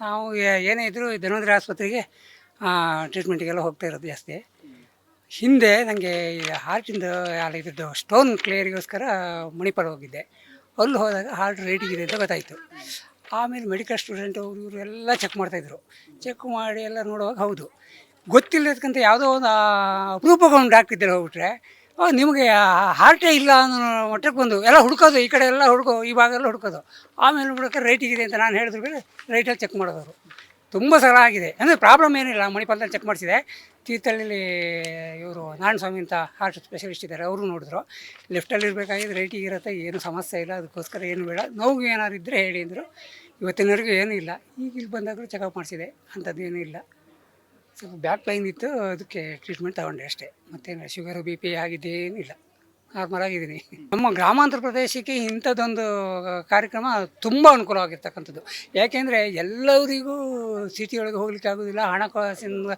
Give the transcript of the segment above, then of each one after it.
ನಾವು ಏನೇ ಇದ್ದರೂ ಧನ್ವಂತರಿ ಆಸ್ಪತ್ರೆಗೆ ಟ್ರೀಟ್ಮೆಂಟಿಗೆಲ್ಲ ಹೋಗ್ತಾ ಇರೋದು ಜಾಸ್ತಿ. ಹಿಂದೆ ನನಗೆ ಹಾರ್ಟಿಂದು ಅಲ್ಲಿ ಇದ್ರದ್ದು ಸ್ಟೋನ್ ಕ್ಲಿಯರಿಗೋಸ್ಕರ ಮಣಿಪಾಲ್ ಹೋಗಿದ್ದೆ. ಅಲ್ಲಿ ಹೋದಾಗ ಹಾರ್ಟ್ ಇದೆ ಅಂತ ಗೊತ್ತಾಯಿತು. ಆಮೇಲೆ ಮೆಡಿಕಲ್ ಸ್ಟೂಡೆಂಟ್ ಅವರು ಇವರು ಎಲ್ಲ ಚೆಕ್ ಮಾಡ್ತಾಯಿದ್ರು ಚೆಕ್ ಮಾಡಿ ಎಲ್ಲ ನೋಡುವಾಗ ಹೌದು. ಗೊತ್ತಿಲ್ಲದಕ್ಕಂತ ಯಾವುದೋ ಒಂದು ಅಪರೂಪಕ್ಕೆ ಒಂದು ಡಾಕ್ಟ್ರ್ ಇದ್ದರೆ ಹೋಗ್ಬಿಟ್ರೆ "ಓ, ನಿಮಗೆ ಹಾರ್ಟೇ ಇಲ್ಲ ಅನ್ನೋ ಮಟ್ಟಕ್ಕೆ ಬಂದು, ಎಲ್ಲ ಹುಡ್ಕೋದು, ಈ ಕಡೆ ಎಲ್ಲ ಹುಡ್ಕೋ, ಈ ಭಾಗದಲ್ಲಿ ಹುಡ್ಕೋದು. ಆಮೇಲೆ ಹುಡುಕ ರೈಟಿಗಿದೆ ಅಂತ ನಾನು ಹೇಳಿದ್ರು ಬೇರೆ ರೈಟಲ್ಲಿ ಚೆಕ್ ಮಾಡೋದವರು. ತುಂಬ ಸಲ ಆಗಿದೆ. ಅಂದರೆ ಪ್ರಾಬ್ಲಮ್ ಏನಿಲ್ಲ, ಮಣಿಪಾಲದಲ್ಲಿ ಚೆಕ್ ಮಾಡಿಸಿದೆ. ತೀರ್ಥಳ್ಳಿ ಇವರು ನಾರಾಯಣ ಸ್ವಾಮಿ ಅಂತ ಹಾರ್ಟ್ ಸ್ಪೆಷಲಿಸ್ಟ್ ಇದ್ದಾರೆ, ಅವರು ನೋಡಿದ್ರು. ಲೆಫ್ಟಲ್ಲಿ ಇರಬೇಕಾಗಿದ್ದು ರೈಟಿಗೆ ಇರುತ್ತೆ, ಏನು ಸಮಸ್ಯೆ ಇಲ್ಲ, ಅದಕ್ಕೋಸ್ಕರ ಏನು ಬೇಡ. ನೋವು ಏನಾದ್ರು ಇದ್ದರೆ ಹೇಳಿ ಅಂದರು. ಇವತ್ತಿನವರೆಗೂ ಏನೂ ಇಲ್ಲ. ಈಗ ಇಲ್ಲಿ ಬಂದಾಗಲೂ ಚೆಕಪ್ ಮಾಡಿಸಿದೆ, ಅಂಥದ್ದು ಏನೂ ಇಲ್ಲ. ಬ್ಯಾಕ್ ಪೈನ್ ಇತ್ತು, ಅದಕ್ಕೆ ಟ್ರೀಟ್ಮೆಂಟ್ ತಗೊಂಡೆ ಅಷ್ಟೇ. ಮತ್ತೇನು ಶುಗರು ಬಿ ಪಿ ಆಗಿದ್ದೇನಿಲ್ಲ ನಾರ್ಮಲ್ ಆಗಿದ್ದೀನಿ. ನಮ್ಮ ಗ್ರಾಮಾಂತರ ಪ್ರದೇಶಕ್ಕೆ ಇಂಥದ್ದೊಂದು ಕಾರ್ಯಕ್ರಮ ತುಂಬ ಅನುಕೂಲವಾಗಿರ್ತಕ್ಕಂಥದ್ದು. ಯಾಕೆಂದರೆ ಎಲ್ಲರಿಗೂ ಸಿಟಿಯೊಳಗೆ ಹೋಗ್ಲಿಕ್ಕೆ ಆಗೋದಿಲ್ಲ ಹಣಕಾಸಿನ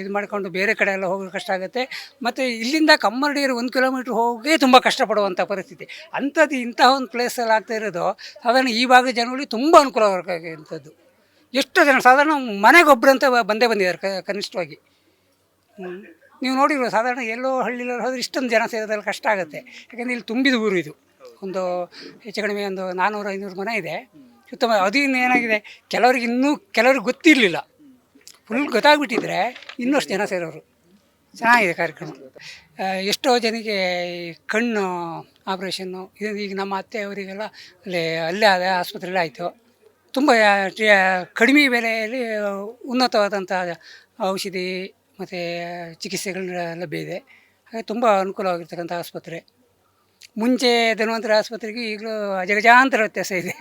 ಇದು ಮಾಡಿಕೊಂಡು ಬೇರೆ ಕಡೆ ಎಲ್ಲ ಹೋಗೋದು ಕಷ್ಟ ಆಗುತ್ತೆ. ಮತ್ತು ಇಲ್ಲಿಂದ ಕಮ್ಮರಡಿಯರು ಒಂದು ಕಿಲೋಮೀಟ್ರ್ ಹೋಗಿ ತುಂಬ ಕಷ್ಟಪಡುವಂಥ ಪರಿಸ್ಥಿತಿ. ಅಂಥದ್ದು ಇಂತಹ ಒಂದು ಪ್ಲೇಸಲ್ಲಿ ಆಗ್ತಾ ಇರೋದು ಸಾಧಾರಣ ಈ ಭಾಗದ ಜನಗಳಿಗೆ ತುಂಬ ಅನುಕೂಲವಾಗಿರುವಂಥದ್ದು ಎಷ್ಟು ಜನ ಸಾಧಾರಣ ಮನೆಗೊಬ್ಬರು ಅಂತ ಬಂದೇ ಬಂದಿದ್ದಾರೆ ಕ ಕನಿಷ್ಠವಾಗಿ. ನೀವು ನೋಡಿರೋ ಸಾಧಾರಣ ಎಲ್ಲೋ ಹಳ್ಳಿಲಿ ಹೋದ್ರೆ ಇಷ್ಟೊಂದು ಜನ ಸೇರೋದ್ರಲ್ಲಿ ಕಷ್ಟ ಆಗುತ್ತೆ. ಯಾಕಂದರೆ ಇಲ್ಲಿ ತುಂಬಿದ ಊರು ಇದು. ಒಂದು ಹೆಚ್ಚು ಕಡಿಮೆ ಒಂದು ನಾನ್ನೂರು ಐನೂರು ಮನೆ ಇದೆ. ಸುತ್ತಮ ಅದು ಇನ್ನು ಏನಾಗಿದೆ, ಕೆಲವರಿಗೆ ಇನ್ನೂ ಕೆಲವ್ರಿಗೆ ಗೊತ್ತಿರಲಿಲ್ಲ. ಫುಲ್ ಗೊತ್ತಾಗ್ಬಿಟ್ಟಿದ್ರೆ ಇನ್ನಷ್ಟು ಜನ ಸೇರೋರು. ಚೆನ್ನಾಗಿದೆ ಕಾರ್ಯಕ್ರಮ. ಎಷ್ಟೋ ಜನಕ್ಕೆ ಕಣ್ಣು ಆಪ್ರೇಷನ್ನು ಇದು ಈಗ ನಮ್ಮ ಅತ್ತೆ ಅವರಿಗೆಲ್ಲ ಅಲ್ಲಿ, ಅಲ್ಲೇ ಆದ ಆಸ್ಪತ್ರೆಯಲ್ಲೇ ಆಯಿತು. ತುಂಬ ಕಡಿಮೆ ಬೆಲೆಯಲ್ಲಿ ಉನ್ನತವಾದಂಥ ಔಷಧಿ ಮತ್ತು ಚಿಕಿತ್ಸೆಗಳು ಲಭ್ಯ ಇದೆ. ಹಾಗೆ ತುಂಬ ಅನುಕೂಲವಾಗಿರ್ತಕ್ಕಂಥ ಆಸ್ಪತ್ರೆ. ಮುಂಚೆ ಧನ್ವಂತರಿ ಆಸ್ಪತ್ರೆಗೆ ಈಗಲೂ ಅಜಗಜಾಂತರ ವ್ಯತ್ಯಾಸ ಇದೆ.